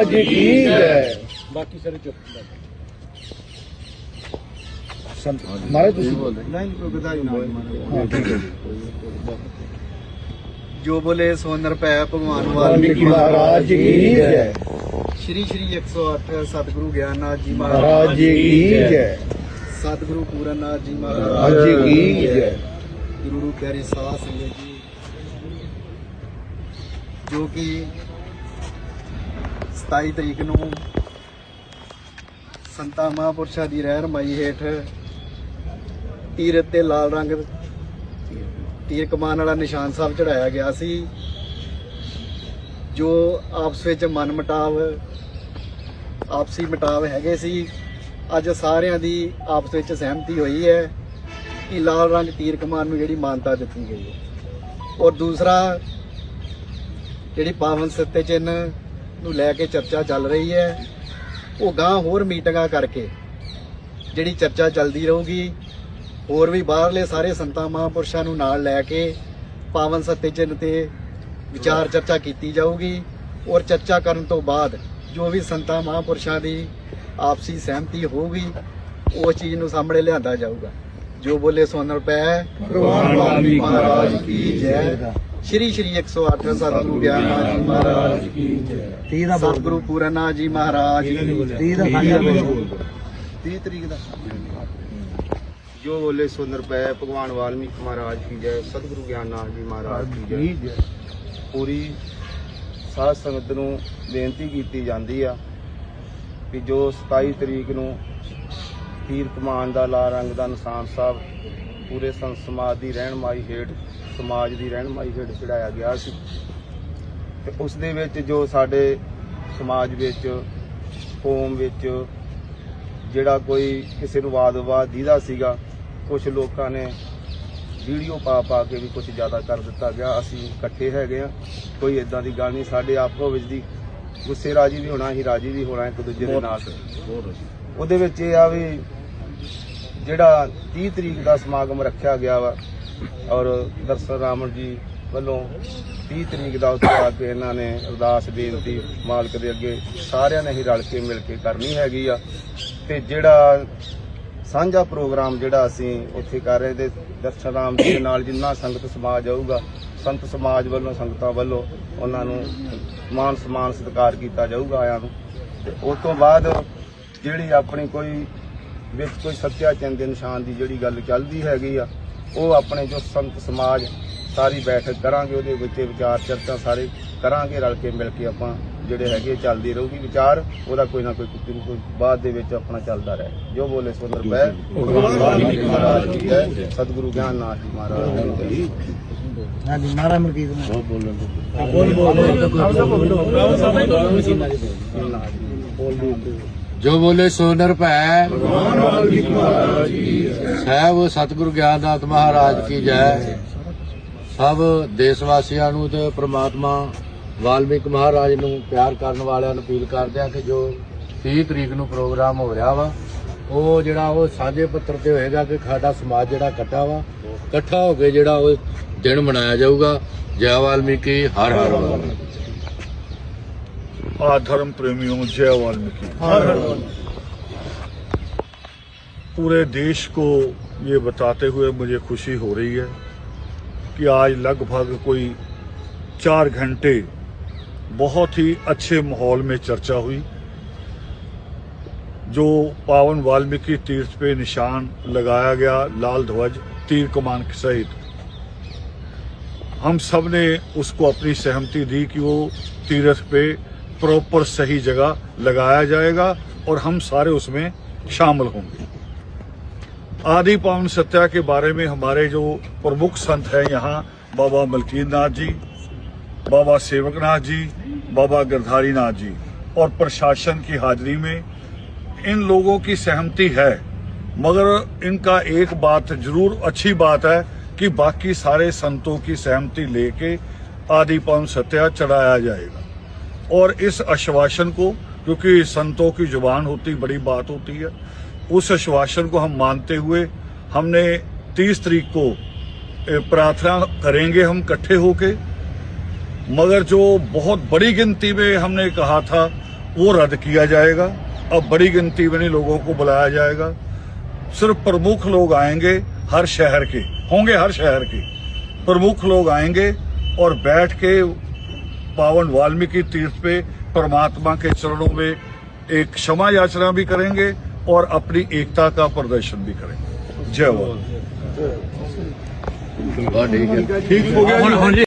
आज की जय बाकी सारे चुप। हमारे तो हाँ, जो बोले सो पै भगवान वाल्मीकि महाराज की जय। श्री श्री 108 सतगुरु ज्ञाननाथ जी महाराज जी की जय। सतगुरु पूरननाथ जी महाराज की जय। गुरु प्यारी साह संगत जी। जो की 27 ਤਰੀਕ ਨੂੰ ਸੰਤਾ ਮਹਾਂਪੁਰਸ਼ਾਂ ਦੀ ਰਹਿਨਮਾਈ ਹੇਠ ਤੀਰ ਤੇ ਲਾਲ ਰੰਗ ਤੀਰ ਕਮਾਨ ਵਾਲਾ ਨਿਸ਼ਾਨ ਸਾਹਿਬ ਚੜਾਇਆ ਗਿਆ ਸੀ, ਜੋ ਆਪਸ ਵਿੱਚ ਮਨ ਮਟਾਵ, ਆਪਸੀ ਮਟਾਵ ਹੈਗੇ ਸੀ। ਅੱਜ ਸਾਰਿਆਂ ਦੀ ਆਪਸ ਵਿੱਚ ਸਹਿਮਤੀ ਹੋਈ ਹੈ ਕਿ ਲਾਲ ਰੰਗ ਤੀਰ ਕਮਾਨ ਨੂੰ ਜਿਹੜੀ ਮਾਨਤਾ ਦਿੱਤੀ ਗਈ ਹੈ। ਔਰ ਦੂਸਰਾ, ਜਿਹੜੀ ਪਾਵਨ ਸੱਤੇ ਚਿੰਨ੍ਹ ਨੂੰ ਲੈ ਕੇ ਚਰਚਾ ਚੱਲ ਰਹੀ ਹੈ। ਉਹ ਗਾਂ ਹੋਰ ਮੀਟਿੰਗਾਂ ਕਰਕੇ ਜਿਹੜੀ ਚਰਚਾ ਚੱਲਦੀ ਰਹੂਗੀ, ਹੋਰ ਵੀ ਬਾਹਰਲੇ ਸਾਰੇ ਸੰਤਾਂ ਮਹਾਂਪੁਰਸ਼ਾਂ ਨੂੰ ਨਾਲ ਲੈ ਕੇ ਪਾਵਨ ਸੱਤੇ ਚਿੰਨ੍ਹ ਤੇ ਵਿਚਾਰ ਚਰਚਾ ਕੀਤੀ ਜਾਊਗੀ ਔਰ ਚਰਚਾ ਕਰਨ ਤੋਂ ਬਾਅਦ ਜੋ ਵੀ ਸੰਤਾਂ ਮਹਾਂਪੁਰਸ਼ਾਂ ਦੀ ਆਪਸੀ ਸਹਿਮਤੀ ਹੋਊਗੀ ਉਹ ਚੀਜ਼ ਨੂੰ ਸਾਹਮਣੇ ਲਿਆਂਦਾ ਜਾਊਗਾ। ਜੋ ਬੋਲੇ ਸੋਨਰ ਪੈ ਭਗਵਾਨ ਵਾਲਮੀਕਿ ਮਹਾਰਾਜ ਕੀ ਜੈ। ਸ਼੍ਰੀ ਸ਼੍ਰੀ 108 ਸਤਿਗੁਰੂ ਗਿਆਨ ਜੀ ਮਹਾਰਾਜ। ਕੀ ਜੈ ਸਤਿਗੁਰੂ ਪੂਰਨਾ ਜੀ ਮਹਾਰਾਜ। ਤੀਹ ਦਾ 30 ਤਰੀਕ ਦਾ। ਜੋ ਬੋਲੇ ਸੋ ਨਿਰਪੈ ਭਗਵਾਨ ਵਾਲਮੀਕ ਮਹਾਰਾਜ ਕੀ ਜੈ ਸਤਿਗੁਰੂ ਗਿਆਨ ਨਾਥ ਜੀ ਮਹਾਰਾਜ ਕੀ ਜੈ। ਪੂਰੀ ਸਾਧ ਸੰਗਤ ਨੂੰ ਬੇਨਤੀ ਕੀਤੀ ਜਾਂਦੀ ਆ ਕਿ ਜੋ 27 ਤਰੀਕ ਨੂੰ ਪੀਰ ਕਮਾਨ ਦਾ ਲਾਲ ਰੰਗ ਦਾ ਨਿਸ਼ਾਨ ਸਾਹਿਬ ਪੂਰੇ ਸੰਤ ਸਮਾਜ ਦੀ ਰਹਿਨਮਾਈ ਹੇਠ ਸਮਾਜ ਦੀ ਰਹਿਨਮਾਈ ਹੇਠ ਚੜਾਇਆ ਗਿਆ ਸੀ। ਤੇ ਉਸ ਦੇ ਵਿੱਚ ਜੋ ਸਾਡੇ ਸਮਾਜ ਵਿੱਚ ਕੌਮ ਵਿੱਚ ਜਿਹੜਾ ਕੋਈ ਕਿਸੇ ਨੂੰ ਵਾਦ ਵਿਵਾਦ ਦੀਦਾ ਸੀਗਾ ਕੁਝ ਲੋਕਾਂ ਨੇ ਵੀਡੀਓ ਪਾ ਪਾ ਕੇ ਵੀ ਕੁਝ ਜ਼ਿਆਦਾ ਕਰ ਦਿੱਤਾ ਗਿਆ। ਅਸੀਂ ਇਕੱਠੇ ਹੈਗੇ ਆ ਕੋਈ ਇਦਾਂ ਦੀ ਗੱਲ ਨਹੀਂ। ਸਾਡੇ ਆਪੋ ਵਿੱਚ ਦੀ ਗੁੱਸੇ ਰਾਜੀ ਵੀ ਹੋਣਾ ਹੀ ਰਾਜੀ ਵੀ ਹੋਣਾ ਇੱਕ ਦੂਜੇ ਦੇ ਨਾਲ। ਉਹਦੇ ਵਿੱਚ ਇਹ ਆ ਵੀ ਜਿਹੜਾ 30 ਤਰੀਕ ਦਾ ਸਮਾਗਮ ਰੱਖਿਆ ਗਿਆ ਵਾ, ਔਰ ਦਰਸ਼ਨ ਰਾਮਨ ਜੀ ਵੱਲੋਂ 30 ਤਰੀਕ ਦਾ ਉੱਥੇ ਆ ਕੇ ਇਹਨਾਂ ਨੇ ਅਰਦਾਸ, ਬੇਨਤੀ, ਮਾਲਕ ਦੇ ਅੱਗੇ ਸਾਰਿਆਂ ਨੇ ਹੀ ਰਲ ਕੇ ਮਿਲ ਕੇ ਕਰਨੀ ਹੈਗੀ ਆ। ਤੇ ਜਿਹੜਾ ਸਾਂਝਾ ਪ੍ਰੋਗਰਾਮ ਜਿਹੜਾ ਅਸੀਂ ਉੱਥੇ ਕਰ ਰਹੇ ਤੇ ਦਰਸ਼ਨ ਰਾਮ ਜੀ ਦੇ ਨਾਲ ਜਿੰਨਾ ਸੰਗਤ ਸਮਾਜ ਆਊਗਾ, ਸੰਤ ਸਮਾਜ ਵੱਲੋਂ, ਸੰਗਤਾਂ ਵੱਲੋਂ ਉਹਨਾਂ ਨੂੰ ਮਾਨ ਸਨਮਾਨ ਸਤਿਕਾਰ ਕੀਤਾ ਜਾਊਗਾ ਆਇਆਂ ਨੂੰ। ਤੇ ਉਸ ਤੋਂ ਬਾਅਦ ਜਿਹੜੀ ਆਪਣੀ ਕੋਈ ਵਿੱਚ ਕੋਈ ਸੱਤਿਆ ਚੰਦ ਦੇ ਨਿਸ਼ਾਨ ਦੀ ਜਿਹੜੀ ਗੱਲ ਚੱਲਦੀ ਹੈਗੀ ਆ ਉਹ ਆਪਣੇ ਜੋ ਸੰਤ ਸਮਾਜ ਸਾਰੀ ਬੈਠਕ ਕਰਾਂਗੇ ਉਹਦੇ ਵਿੱਚ ਵਿਚਾਰ ਚਰਚਾ ਸਾਰੇ ਕਰਾਂਗੇ ਰਲ ਕੇ ਮਿਲ ਕੇ ਆਪਾਂ ਜਿਹੜੇ ਹੈਗੇ ਚੱਲਦੀ ਰਹੂਗੀ ਵਿਚਾਰ ਉਹਦਾ ਕੋਈ ਨਾ ਕੋਈ ਕੋਈ ਕੋਈ ਬਾਅਦ ਦੇ ਵਿੱਚ ਆਪਣਾ ਚੱਲਦਾ ਰਹੇ। ਜੋ ਬੋਲੇ ਸੁੰਦਰ ਵਾਲਮੀਕਿ ਮਹਾਰਾਜ ਜੈ ਸਤਿਗੁਰੂ ਗਿਆਨਨਾਥ ਜੀ ਮਹਾਰਾਜ ਕੀ ਜੈ ਹਾਂਜੀ ਮਾਰਾ ਮਲਕੀਤ ਨੂੰ ਬੋਲ। ਜੋ ਬੋਲੇ ਸੋ ਨਿਰਭੈ। ਸਾਹਿਬ ਸਤਿਗੁਰੂ ਗਿਆਨਨਾਥ ਮਹਾਰਾਜ ਕੀ ਜੈ। ਸਭ ਦੇਸ਼ ਵਾਸੀਆਂ ਨੂੰ ਤੇ ਪ੍ਰਮਾਤਮਾ ਵਾਲਮੀਕ ਮਹਾਰਾਜ ਨੂੰ ਪਿਆਰ ਕਰਨ ਵਾਲਿਆਂ ਨੂੰ ਅਪੀਲ ਕਰਦੇ ਆ ਕਿ ਜੋ 30 ਤਰੀਕ ਨੂੰ ਪ੍ਰੋਗਰਾਮ ਹੋ ਰਿਹਾ ਵਾ ਉਹ ਜਿਹੜਾ ਉਹ ਸਾਂਝੇ ਪੱਤਰ ਤੇ ਹੋਏਗਾ ਕਿ ਸਾਡਾ ਸਮਾਜ ਜਿਹੜਾ ਇਕੱਠਾ ਵਾ ਇਕੱਠਾ ਹੋ ਕੇ ਜਿਹੜਾ ਉਹ ਦਿਨ ਮਨਾਇਆ ਜਾਊਗਾ। ਜੈ ਵਾਲਮੀਕੀ ਹਰ ਹਰ ਵਾਲਮੀਕੀ धर्म प्रेमियों जय वाल्मीकि। पूरे देश को ये बताते हुए मुझे खुशी हो रही है कि आज लगभग कोई चार घंटे बहुत ही अच्छे माहौल में चर्चा हुई जो पावन वाल्मीकि तीर्थ पे निशान लगाया गया लाल ध्वज तीर कमान के सहित। हम सबने उसको अपनी सहमति दी कि वो तीर्थ पे प्रॉपर सही जगह लगाया जाएगा और हम सारे उसमें शामिल होंगे। आदि पावन सत्या के बारे में हमारे जो प्रमुख संत हैं यहाँ, बाबा मलकीर नाथ जी, बाबा सेवकनाथ जी, बाबा गिरधारी नाथ जी, और प्रशासन की हाजिरी में इन लोगों की सहमति है, मगर इनका एक बात ज़रूर अच्छी बात है कि बाकी सारे संतों की सहमति लेके आदि पावन सत्या चढ़ाया जाएगा। और इस आश्वासन को, क्योंकि संतों की ज़ुबान होती, बड़ी बात होती है, उस आश्वासन को हम मानते हुए हमने 30 तरीक को प्रार्थना करेंगे हम इकट्ठे होके। मगर जो बहुत बड़ी गिनती में हमने कहा था, वो रद्द किया जाएगा। अब बड़ी गिनती में लोगों को बुलाया जाएगा। सिर्फ़ प्रमुख लोग आएँगे हर शहर के, होंगे हर शहर के। प्रमुख लोग आएँगे और बैठ के पावन वाल्मीकि तीर्थ पे परमात्मा के चरणों में एक क्षमा याचना भी करेंगे और अपनी एकता का प्रदर्शन भी करेंगे जय हो ठीक हो गया